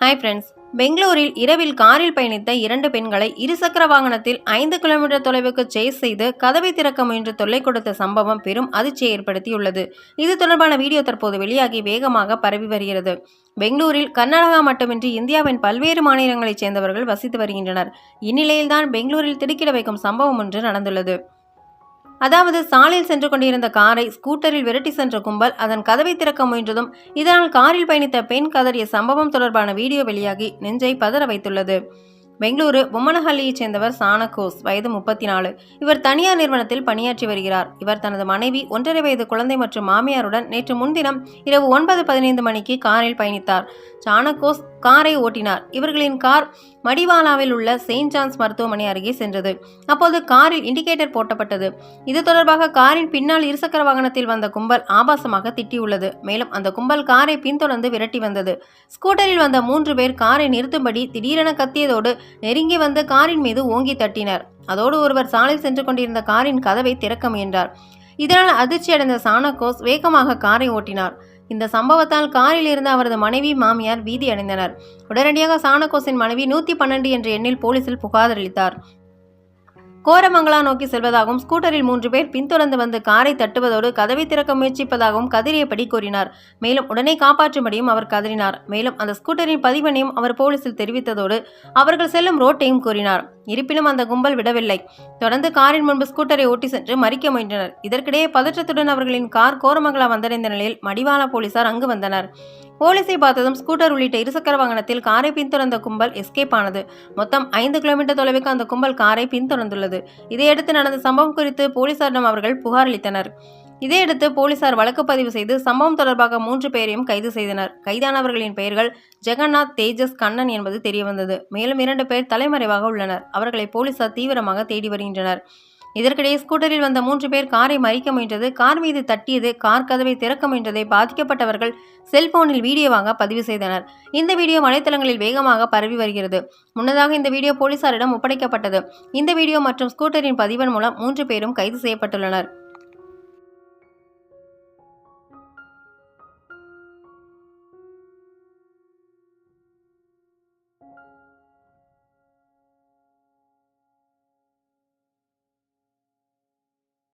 Hi friends பெங்களூரில் இரவில் காரில் பயணித்த இரண்டு பெண்களை இருசக்கர வாகனத்தில் ஐந்து கிலோமீட்டர் தொலைவுக்கு சேஸ் செய்து கதவை திறக்க முயன்று தொல்லை கொடுத்த சம்பவம் பெரும் அதிர்ச்சியை ஏற்படுத்தியுள்ளது. இது தொடர்பான வீடியோ தற்போது வெளியாகி வேகமாக பரவி வருகிறது. பெங்களூரில் கர்நாடகா மட்டுமின்றி இந்தியாவின் பல்வேறு மாநிலங்களைச் சேர்ந்தவர்கள் வசித்து வருகின்றனர். இந்நிலையில்தான் பெங்களூரில் திடுக்கிட வைக்கும் சம்பவம் ஒன்று நடந்துள்ளது. அதாவது சாலையில் சென்று கொண்டிருந்த காரை ஸ்கூட்டரில் விரட்டி சென்ற கும்பல் அதன் கதவை திறக்க முயன்றதும் இதனால் காரில் பயணித்த பெண் கதறிய சம்பவம் தொடர்பான வீடியோ வெளியாகி நெஞ்சை பதற வைத்துள்ளது. பெங்களூரு பொம்மனஹள்ளியைச் சேர்ந்தவர் சானகோஸ் வயது முப்பத்தி நாலு இவர் தனியார் நிறுவனத்தில் பணியாற்றி வருகிறார். இவர் தனது மனைவி ஒன்றரை வயது குழந்தை மற்றும் மாமியாருடன் நேற்று முன்தினம் இரவு ஒன்பது பதினைந்து மணிக்கு காரில் பயணித்தார். சானகோஸ் காரை ஓட்டினார். இவர்களின் கார் மடிவாலாவில் உள்ள செயின்ட் ஜான்ஸ் மருத்துவமனை அருகே சென்றது. அப்போது காரில் இண்டிகேட்டர் போட்டப்பட்டது. இது தொடர்பாக காரின் பின்னால் இருசக்கர வாகனத்தில் வந்த கும்பல் ஆபாசமாக திட்டியுள்ளது. மேலும் அந்த கும்பல் காரை பின்தொடர்ந்து விரட்டி வந்தது. ஸ்கூட்டரில் வந்த மூன்று பேர் காரை நிறுத்தும்படி திடீரென கத்தியதோடு நெருங்கி வந்து காரின் மீது ஓங்கி தட்டினர். அதோடு ஒருவர் சாலையில் சென்று கொண்டிருந்த காரின் கதவை திறக்க முயன்றார். இதனால் அதிர்ச்சியடைந்த சானகோஸ் வேகமாக காரை ஓட்டினார். இந்த சம்பவத்தால் காரில் இருந்த அவரது மனைவி மாமியார் பீதி அடைந்தனர். உடனடியாக சானகோஸின் மனைவி நூற்றி பன்னெண்டு என்ற எண்ணில் போலீசில் புகாரளித்தார் கோரமங்கலா நோக்கி செல்வதாகவும் ஸ்கூட்டரில் மூன்று பேர் பின்தொடர்ந்து வந்து காரை தட்டுவதோடு கதவை திறக்க முயற்சிப்பதாகவும் கதறியபடி கூறினார். மேலும் உடனே காப்பாற்றும்படியும் அவர் கதறினார். மேலும் அந்த ஸ்கூட்டரின் பதிவனையும் அவர் போலீசில் தெரிவித்ததோடு அவர்கள் செல்லும் ரோட்டையும் கூறினார். இருப்பினும் அந்த கும்பல் விடவில்லை. தொடர்ந்து காரின் முன்பு ஸ்கூட்டரை ஓட்டி சென்று மறிக்க முயன்றனர். இதற்கிடையே பதற்றத்துடன் அவர்களின் கார் கோரமங்கலா வந்தடைந்த நிலையில் மடிவாள போலீசார் அங்கு வந்தனர். போலீஸை பார்த்ததும் ஸ்கூட்டர் உள்ளிட்ட இருசக்கர வாகனத்தில் காரை பின்தொடர்ந்த கும்பல் எஸ்கேப் ஆனது. மொத்தம் ஐந்து கிலோமீட்டர் தொலைவுக்கு அந்த கும்பல் காரை பின்தொடர்ந்துள்ளது. இதையடுத்து நடந்த சம்பவம் குறித்து போலீசாரிடம் அவர்கள் புகார் அளித்தனர். இதையடுத்து போலீசார் வழக்கு பதிவு செய்து சம்பவம் தொடர்பாக மூன்று பேரையும் கைது செய்தனர். கைதானவர்களின் பெயர்கள் ஜெகநாத் தேஜஸ் கண்ணன் என்பது தெரியவந்தது. மேலும் இரண்டு பேர் தலைமறைவாக உள்ளனர். அவர்களை போலீசார் தீவிரமாக தேடி வருகின்றனர். இதற்கிடையே ஸ்கூட்டரில் வந்த மூன்று பேர் காரை மறிக்க முயன்றது கார் மீது தட்டியது கார் கதவை திறக்க முயன்றதை பாதிக்கப்பட்டவர்கள் செல்போனில் வீடியோவாக பதிவு செய்தனர். இந்த வீடியோ வலைத்தளங்களில் வேகமாக பரவி வருகிறது. முன்னதாக இந்த வீடியோ போலீசாரிடம் ஒப்படைக்கப்பட்டது. இந்த வீடியோ மற்றும் ஸ்கூட்டரின் பதிவன் மூலம் மூன்று பேரும் கைது செய்யப்பட்டுள்ளனர்.